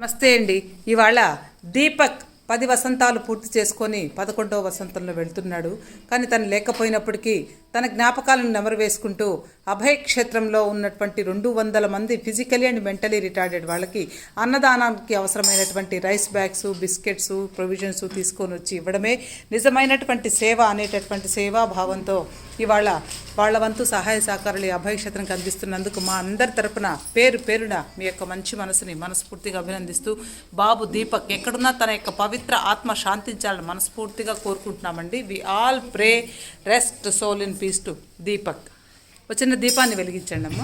నమస్తే అండి. ఇవాళ దీపక్ పది వసంతాలు పూర్తి చేసుకొని పదకొండవ వసంతంలో వెళ్తున్నాడు. కానీ తను లేకపోయినప్పటికీ తన జ్ఞాపకాలను నెమరు వేసుకుంటూ అభయ క్షేత్రంలో ఉన్నటువంటి రెండు వందల మంది ఫిజికలీ అండ్ మెంటలీ రిటార్డెడ్ వాళ్ళకి అన్నదానానికి అవసరమైనటువంటి రైస్ బ్యాగ్స్ బిస్కెట్స్ ప్రొవిజన్స్ తీసుకొని వచ్చి ఇవ్వడమే నిజమైనటువంటి సేవ అనేటటువంటి సేవాభావంతో ఇవాళ వాళ్ళ వంతు సహాయ సహకారాలు అభయ అభయక్షేత్రంకి అందిస్తున్నందుకు మా అందరి తరపున పేరు పేరున మీ యొక్క మంచి మనసుని మనస్ఫూర్తిగా అభినందిస్తూ బాబు దీపక్ ఎక్కడున్నా తన యొక్క పవిత్ర ఆత్మ శాంతించాలని మనస్ఫూర్తిగా కోరుకుంటున్నామండి. We all pray rest soul in peace to Deepak వచ్చిన దీపాన్ని వెలిగించండి అమ్మ.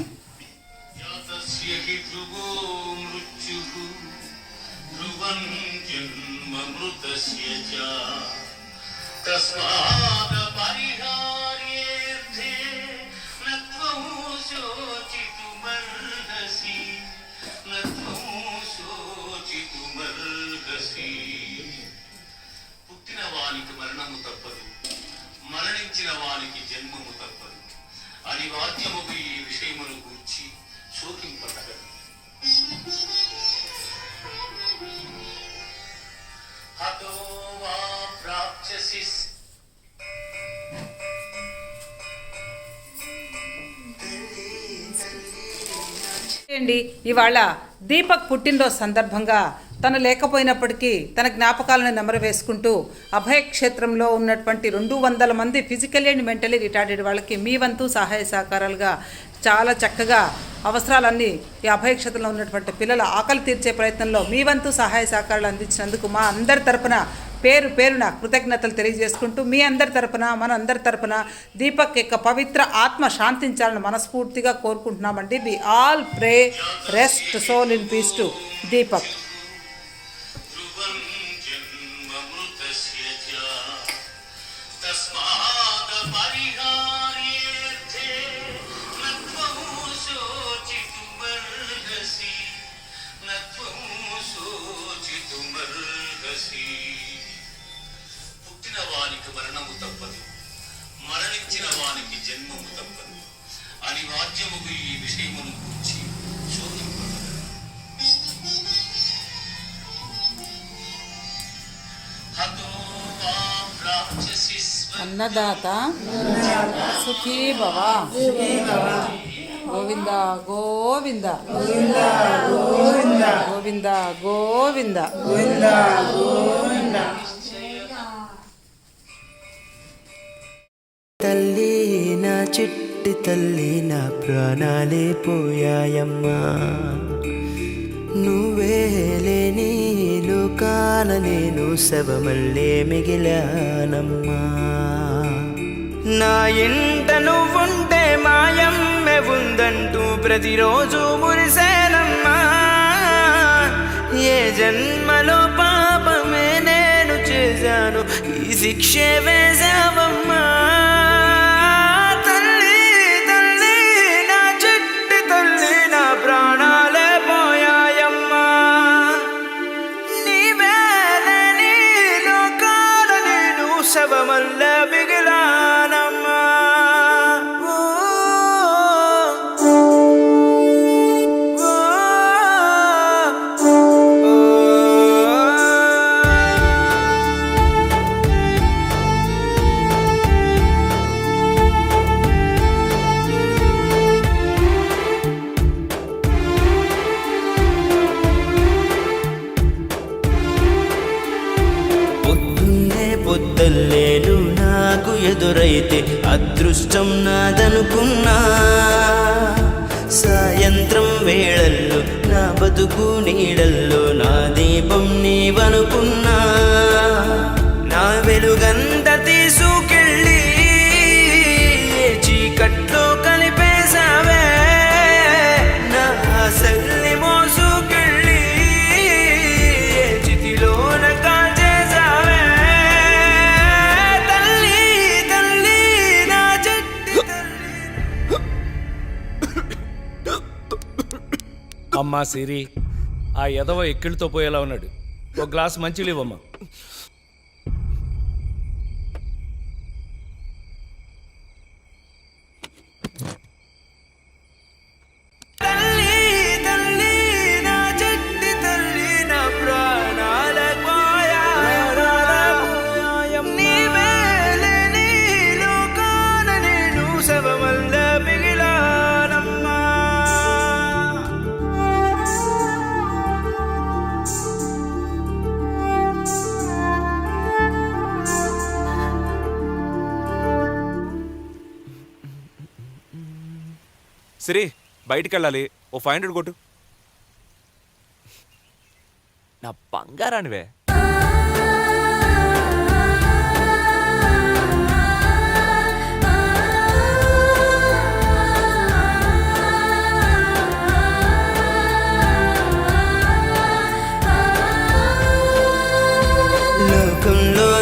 తస్మాద పరిహార అనివార్యము ఈ విషయమును గూర్చి శోకింపడగదు హతో వా ప్రాప్స్యసి అండి ఇవాళ దీపక్ పుట్టినరోజు సందర్భంగా తను లేకపోయినప్పటికీ తన జ్ఞాపకాలను నెమరవేసుకుంటూ అభయ క్షేత్రంలో ఉన్నటువంటి రెండు వందల మంది ఫిజికల్లీ అండ్ మెంటలీ రిటార్డెడ్ వాళ్ళకి మీ వంతు సహాయ సహకారాలుగా చాలా చక్కగా అవసరాలన్నీ ఈ అభయ క్షేత్రంలో ఉన్నటువంటి పిల్లల ఆకలి తీర్చే ప్రయత్నంలో మీ వంతు సహాయ సహకారాలు అందించినందుకు మా అందరి తరపున పేరు పేరున కృతజ్ఞతలు తెలియజేసుకుంటూ మీ అందరి తరపున మన అందరి తరపున దీపక్ యొక్క పవిత్ర ఆత్మ శాంతించాలని మనస్ఫూర్తిగా కోరుకుంటున్నామండి. We all pray rest soul in peace to Deepak అన్నదాత. సుఖీ భవ. గోవింద గోవింద. గోవింద గోవింద. తల్లి నా చిట్టి తల్లి నా ప్రాణాలే పోయాయమ్మా. నువ్వే లేని లోకాల నేను శవమల్లే మిగిలానమ్మా. నా ఇంట నువ్వుంటే మాయమ్మె ఉందంటూ ప్రతిరోజు మురిసేనమ్మా. ఏ జన్మలో పాపమే నేను చేశాను ఈ శిక్షే వేశావమ్మా ఎదురైతే అదృష్టం నాదనుకున్నా. సాయంత్రం వేళల్లో నా బతుకు నీడల్లో నా దీపం నీవనుకున్నా. నా వెలుగంత అమ్మా సిరి. ఆ ఎదవ ఎక్కిళ్ళతో పోయేలా ఉన్నాడు. ఒక గ్లాస్ మంచిలు ఇవ్వమ్మా బయటికి వెళ్ళాలి ఓ ఫైవ్ హండ్రెడ్ కొట్టు. నా బంగారానివే.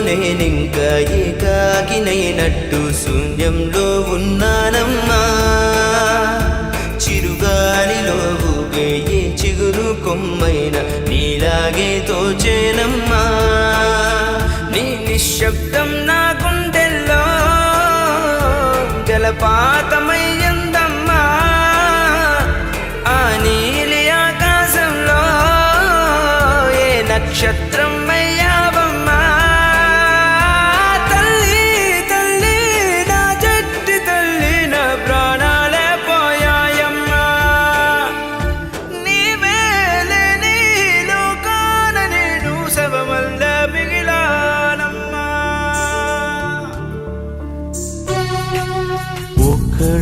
నేనింకా ఏకాకినైనట్టు శూన్యంలో ఉన్నానమ్మా. చిరుగాలిలో ఊగే ఏ చిగురు కొమ్మైన నీలాగే తోచేనమ్మా. నీ నిశ్శబ్దం నా గుండెల్లో జలపాతమయ్యందమ్మా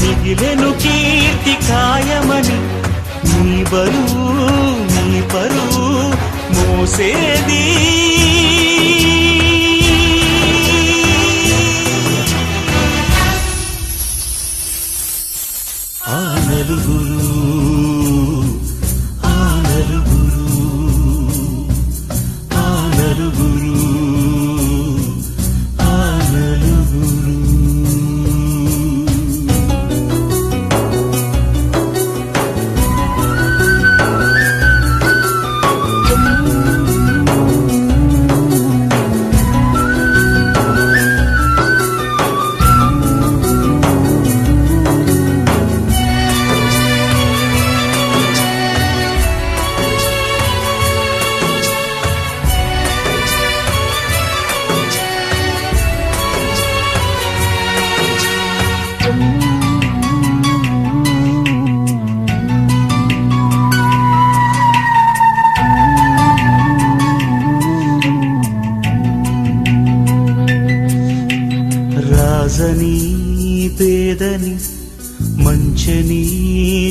మిగిలెను కీర్తి కాయమని నీ బరువు నీ పరువు మోసేది పేదని మంచని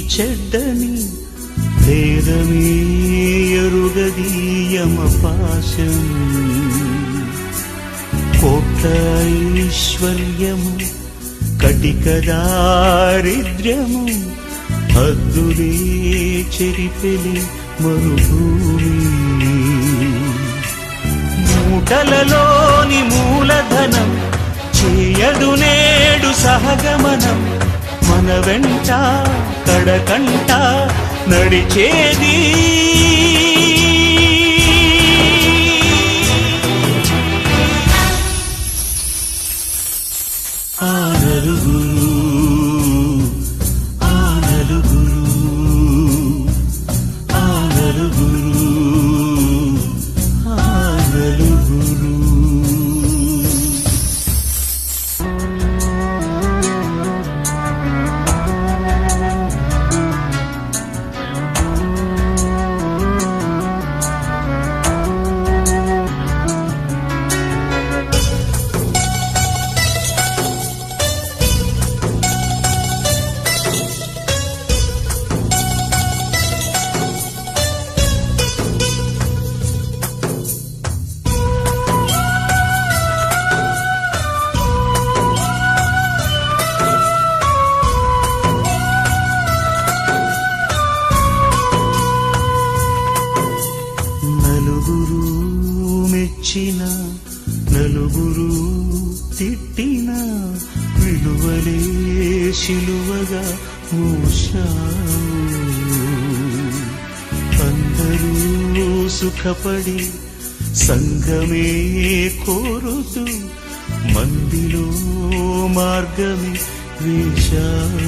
చెడ్డని భేదమే పాశం. కోట్ల ఐశ్వర్యము కటికదారిద్ర్యము హద్దులే చెరిపెలి మరుభూమి. మూటలలోని మూలధనం చేయదు నేడు సహగమనం. మన వెంట కడకంట నడిచేది. ఆ సుఖపడి సంగమే కోరుతూ మందిలో మార్గమే వేశావు.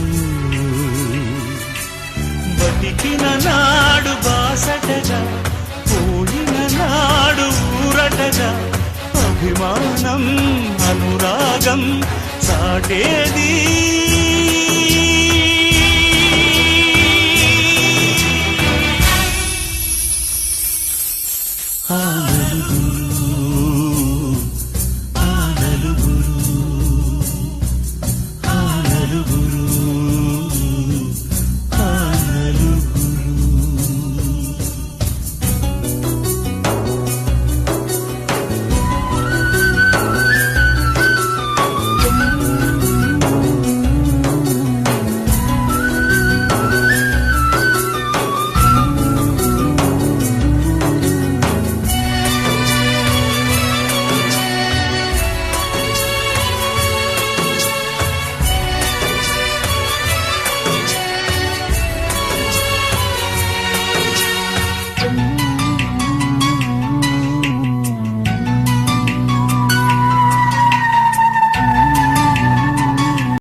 బతికిన నాడు బాసటగా పోయిన నాడు ఊరటగా అభిమానం అనురాగం సాటేది